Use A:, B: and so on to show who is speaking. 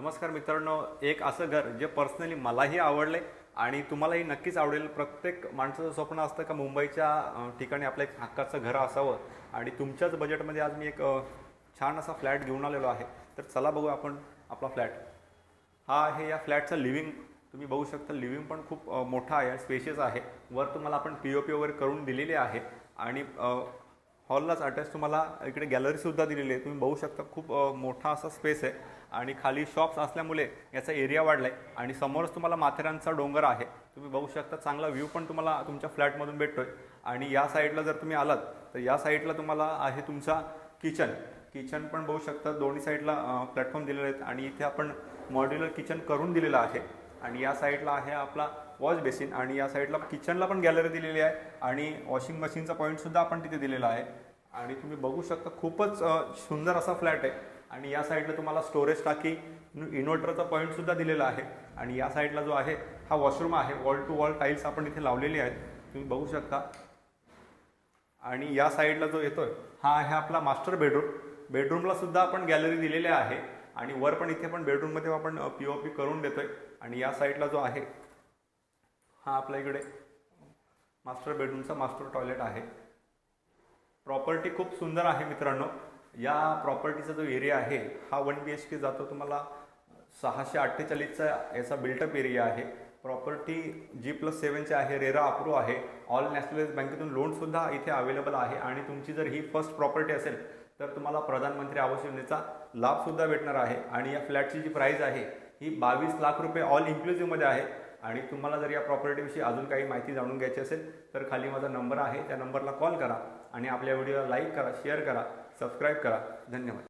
A: नमस्कार मित्रांनो एक असं घर जे पर्सनली मलाही आवडले आणि तुम्हालाही नक्कीच आवडेल. प्रत्येक माणसाचं स्वप्न असतं का मुंबईच्या ठिकाणी आपलं एक हक्काचं घर असावं. आणि तुमच्याच बजेटमध्ये आज मी एक छान असा फ्लॅट घेऊन आलेलो आहे. तर चला बघू आपण आपला फ्लॅट हा आहे या फ्लॅटचं लिव्हिंग तुम्ही बघू शकता लिव्हिंग पण खूप मोठा आहे स्पेशियस आहे. वर तुम्हाला आपण पी ओ पी वगैरे करून दिलेली आहे. आणि हॉललाच अटॅच तुम्हाला इकडे गॅलरीसुद्धा दिलेली आहे. तुम्ही बघू शकता खूप मोठा असा स्पेस आहे. आणि खाली शॉप्स असल्यामुळे याचा एरिया वाढला आहे आणि समोरच तुम्हाला माथेरानचा डोंगर आहे. तुम्ही बघू शकता चांगला व्ह्यू पण तुम्हाला तुमच्या फ्लॅटमधून भेटतो आहे आणि या साईडला जर तुम्ही आलात तर या साईडला तुम्हाला आहे तुमचा किचन किचन पण बघू शकता दोन्ही साईडला प्लॅटफॉर्म दिलेले आहेत. आणि इथे आपण मॉड्युलर किचन करून दिलेलं आहे. आणि या साईडला आहे आपला वॉश बेसिन आणि या साईडला किचनला पण गॅलरी दिलेली आहे आणि वॉशिंग मशीनचा पॉईंटसुद्धा आपण तिथे दिलेला आहे. आणि तुम्ही बघू शकता खूपच सुंदर असा फ्लॅट आहे. आणि या साईडला तुम्हाला स्टोरेज टाकी इन्व्हर्टरचा पॉईंटसुद्धा दिलेला आहे. आणि या साईडला जो आहे हा वॉशरूम आहे. वॉल टू वॉल टाईल्स आपण इथे लावलेली आहेत. तुम्ही बघू शकता. आणि या साईडला जो येतोय हा आहे आपला मास्टर बेडरूम. बेडरूमला सुद्धा आपण गॅलरी दिलेली आहे. आणि वर पण इथे पण बेडरूममध्ये आपण पी ओ पी करून देतोय. आणि या साईडला जो आहे हा आपल्या इकडे मास्टर बेडरूमचा मास्टर टॉयलेट आहे. प्रॉपर्टी खूप सुंदर आहे मित्रांनो. या प्रॉपर्टीचा जो एरिया आहे हा वन बी एच के जातो तुम्हाला सहाशे अठ्ठेचाळीसचा याचा बिल्टअप एरिया आहे. प्रॉपर्टी जी प्लस सेवनचे आहे रेरा अप्रूव्ह आहे. ऑल नॅशनलाइज बँकेतून लोनसुद्धा इथे अवेलेबल आहे. आणि तुमची जर ही फर्स्ट प्रॉपर्टी असेल तर तुम्हाला प्रधानमंत्री आवास योजनेचा लाभसुद्धा भेटणार आहे. आणि या फ्लॅटची जी प्राईस आहे ही बावीस लाख रुपये ऑल इन्क्लुझिव्हमध्ये आहे. आणि तुम्हाला जर या प्रॉपर्टीविषयी अजून काही माहिती जाणून घ्यायची असेल तर खाली माझा नंबर आहे. त्या नंबरला कॉल करा आणि आपल्या व्हिडिओला लाईक करा शेअर करा सबस्क्राईब करा. धन्यवाद.